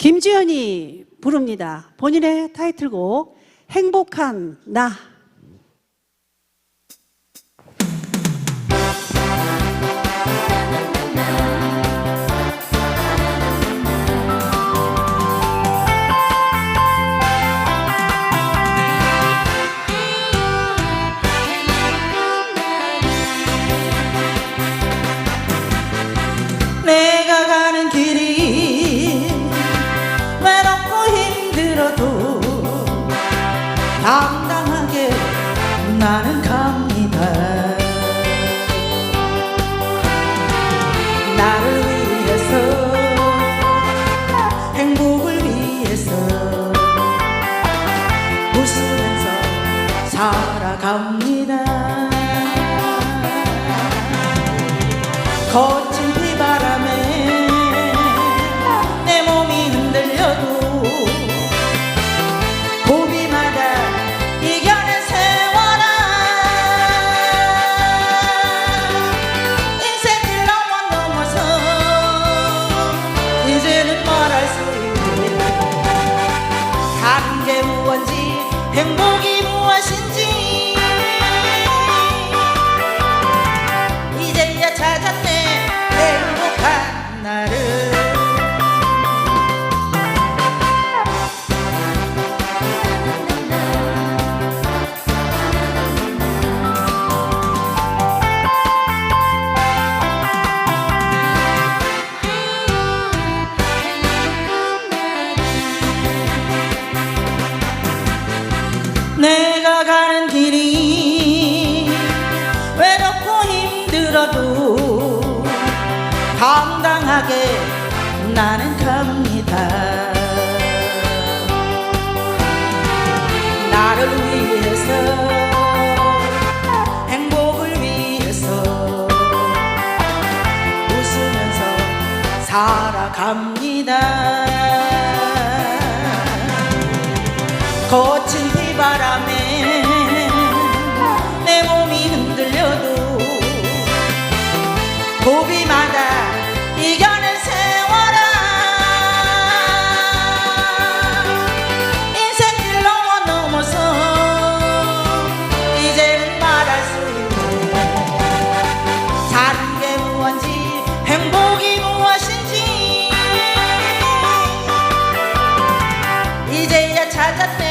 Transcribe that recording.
김지연이 부릅니다. 본인의 타이틀곡 행복한 나. 당당하게 나는 갑니다. 나를 위해서 행복을 위해서 웃으면서 살아갑니다 내가 가는 길이 외롭고 힘들어도 당당하게 나는 갑니다. 나를 위해서 행복을 위해서 웃으면서 살아갑니다. 거친 비 바람에 내 몸이 흔들려도 고비마다 이겨낸 세월아. 인생길 넘어 넘어서 이제는 말할 수 있네 사는 게 무언지 행복이 무엇인지 이제야 찾았네